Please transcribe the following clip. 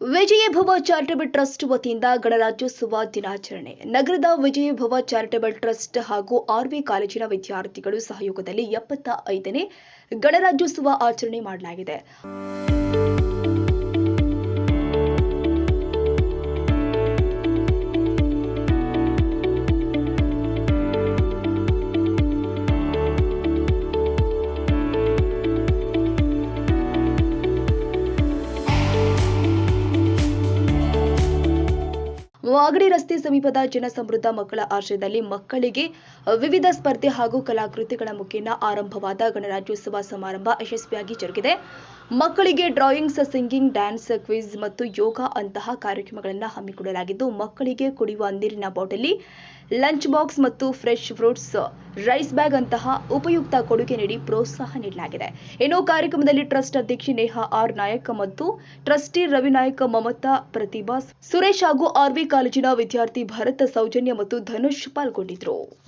Vijayabhava charitable trust ವತಿಯಿಂದ ಗಣರಾಜ್ಯೋತ್ಸವ ದಿನಾಚರಣೆ. ನಗರದ ವಿಜಯಭವ ಚಾರಿಟೇಬಲ್ ಟ್ರಸ್ಟ್ ಹಾಗೂ ಆರ್ವಿ ಕಾಲೇಜಿನ ವಿದ್ಯಾರ್ಥಿಗಳು ಸಹಯೋಗದಲ್ಲಿ ಎಪ್ಪತ್ತ ಐದನೇ ಗಣರಾಜ್ಯೋತ್ಸವ ಆಚರಣೆ ಮಾಡಲಾಗಿದೆ. ಮಾಗಡಿ ರಸ್ತೆ ಸಮೀಪದ ಜನಸಮೃದ್ಧ ಮಕ್ಕಳ ಆಶ್ರಯದಲ್ಲಿ ಮಕ್ಕಳಿಗೆ ವಿವಿಧ ಸ್ಪರ್ಧೆ ಹಾಗೂ ಕಲಾಕೃತಿಗಳ ಮುಖೇನ ಆರಂಭವಾದ ಗಣರಾಜ್ಯೋತ್ಸವ ಸಮಾರಂಭ ಯಶಸ್ವಿಯಾಗಿ ಜರುಗಿದೆ. ಮಕ್ಕಳಿಗೆ ಡ್ರಾಯಿಂಗ್ಸ್ ಸಿಂಗಿಂಗ್ ಡ್ಯಾನ್ಸ್ ಕ್ವಿಜ್ ಮತ್ತು ಯೋಗ ಅಂತಹ ಕಾರ್ಯಕ್ರಮಗಳನ್ನು ಹಮ್ಮಿಕೊಳ್ಳಲಾಗಿದ್ದು, ಮಕ್ಕಳಿಗೆ ಕುಡಿಯುವ ನೀರಿನ ಬಾಟಲಿ ಲಂಚ್ ಬಾಕ್ಸ್ ಮತ್ತು ಫ್ರೆಶ್ ಫ್ರೂಟ್ಸ್ ರೈಸ್ ಬ್ಯಾಗ್ ಅಂತಹ ಉಪಯುಕ್ತ ಕೊಡುಗೆ ನೀಡಿ ಪ್ರೋತ್ಸಾಹ ನೀಡಲಾಗಿದೆ. ಇನ್ನು ಕಾರ್ಯಕ್ರಮದಲ್ಲಿ ಟ್ರಸ್ಟ್ ಅಧ್ಯಕ್ಷೆ ನೇಹಾ ಆರ್ ನಾಯಕ್ ಮತ್ತು ಟ್ರಸ್ಟಿ ರವಿ ಮಮತಾ ಪ್ರತಿಭಾ, ಸುರೇಶ್ ಹಾಗೂ ಆರ್ವಿ ಕಾಲೇಜಿನ ವಿದ್ಯಾರ್ಥಿ ಭರತ್ ಸೌಜನ್ಯ ಮತ್ತು ಧನುಷ್ ಪಾಲ್ಗೊಂಡಿದ್ರು.